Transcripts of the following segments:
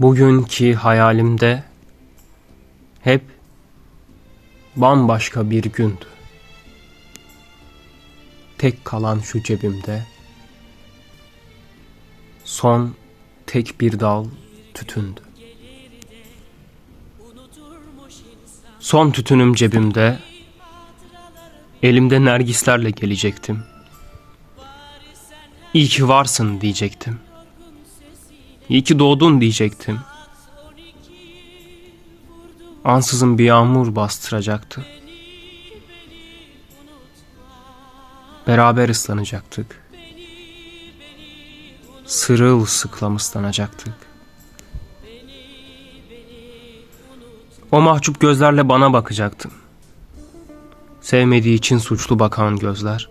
Bugünkü hayalimde hep bambaşka bir gündü. Tek kalan şu cebimde son tek bir dal tütündü. Son tütünüm cebimde, elimde nergislerle gelecektim. İyi ki varsın diyecektim. İyi ki doğdun diyecektim. Ansızın bir yağmur bastıracaktı. Beraber ıslanacaktık. Sırılsıklam ıslanacaktık. O mahcup gözlerle bana bakacaktın. Sevmediği için suçlu bakan gözler.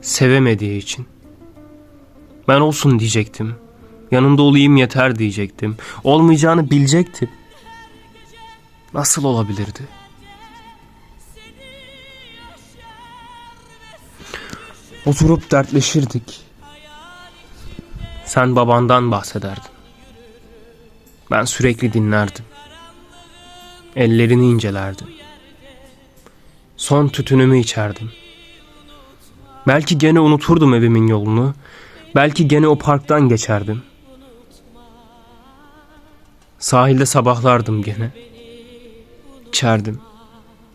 Sevemediği için. Ben olsun diyecektim. Yanında olayım yeter diyecektim. Olmayacağını bilecektim. Nasıl olabilirdi? Oturup dertleşirdik. Sen babandan bahsederdin. Ben sürekli dinlerdim. Ellerini incelerdim. Son tütünümü içerdim. Belki gene unuturdum evimin yolunu. Belki gene o parktan geçerdim. Sahilde sabahlardım gene. İçerdim,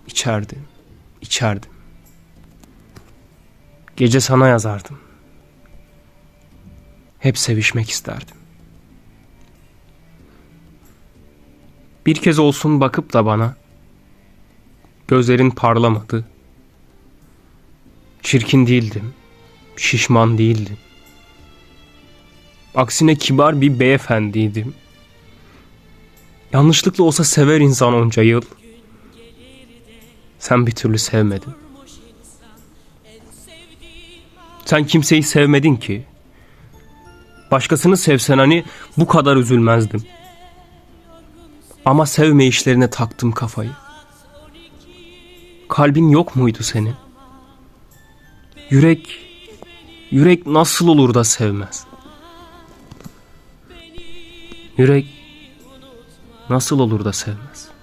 içerdim, içerdim. Gece sana yazardım. Hep sevişmek isterdim. Bir kez olsun bakıp da bana gözlerin parlamadı. Çirkin değildim, şişman değildim. Aksine kibar bir beyefendiydim. Yanlışlıkla olsa sever insan onca yıl. Sen bir türlü sevmedin. Sen kimseyi sevmedin ki. Başkasını sevsen hani bu kadar üzülmezdim. Ama sevme işlerine taktım kafayı. Kalbin yok muydu senin? Yürek, yürek nasıl olur da sevmez? Yürek nasıl olur da sevmez?